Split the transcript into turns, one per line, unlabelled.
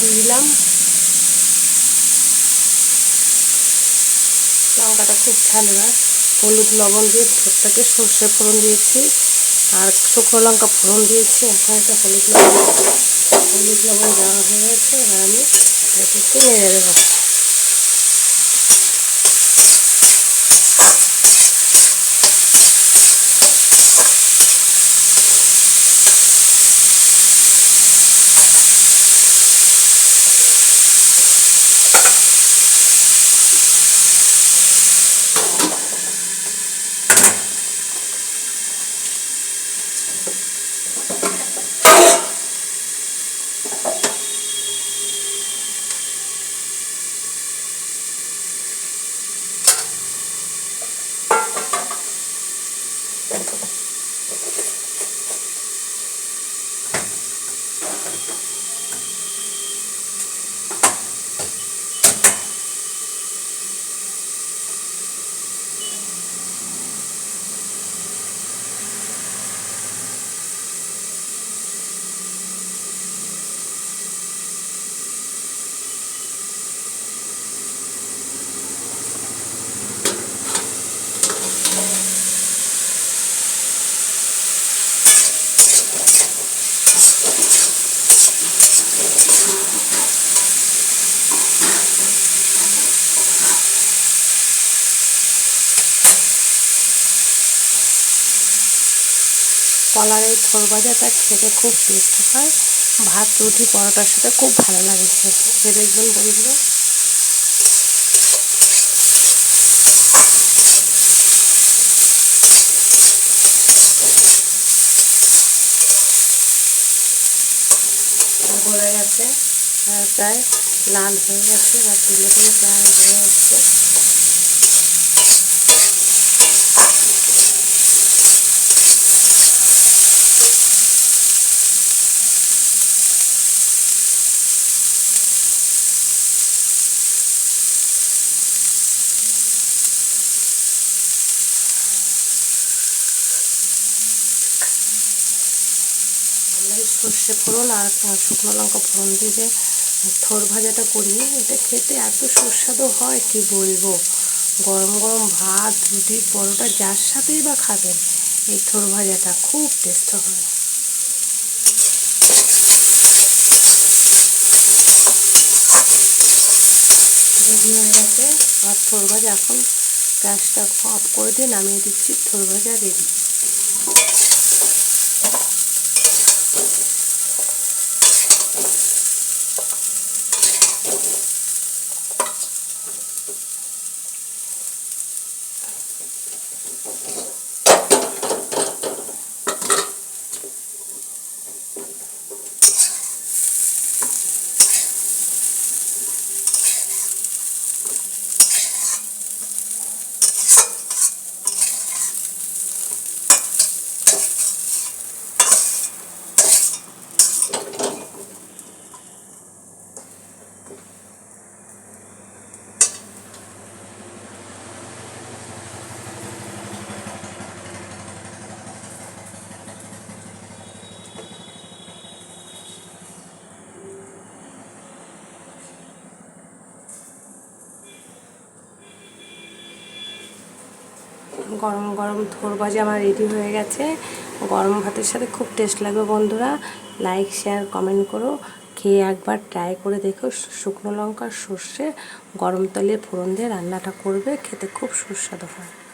দিয়ে দিলাম। লঙ্কাটা খুব ভালো হলুদ লবণ দিয়ে ঠোঁটটাকে সর্ষে ফোড়ন দিয়েছি। আর শুকনো লঙ্কা ফোড়ন দিয়েছি। এখন একটা হলুদ লবণ হলুদ লবণ দেওয়া হয়ে গেছে। এবার আমি এটা একটু নেড়ে দেবো। Thank you. কলার এই থোর ভাজাটা খেতে খুব টেস্ট হয়। ভাত, রুটি, পরোটার সাথে খুব ভালো লাগে খেয়ে দেখবেন বন্ধুরা। গলে গেছে প্রায় লাল হয়ে গেছে বা তুলে তুলে প্রায় হয়ে যাচ্ছে সর্ষে ফোড়ন আর শুকনো লঙ্কা ফোড়ন দিয়ে যে থোর ভাজাটা করি, এটা খেতে এত সুস্বাদু হয়, কি বলব? গরম গরম ভাত, রুটি, পরোটা, যার সাথেই বা খাবেন, এই থোর ভাজাটা খুব টেস্ট হয়। আর থোর ভাজা এখন গ্যাসটা অফ করে দিয়ে নামিয়ে দিচ্ছি থোর ভাজা রেডি গরম গরম থোর ভাজি আমার রেডি হয়ে গেছে। গরম ভাতের সাথে খুব টেস্ট লাগবে বন্ধুরা। লাইক শেয়ার কমেন্ট করো। খেয়ে একবার ট্রাই করে দেখো শুকনো লঙ্কা, সর্ষে, গরম তলে ফোড়ন দিয়ে রান্নাটা করবে, খেতে খুব সুস্বাদু হয়।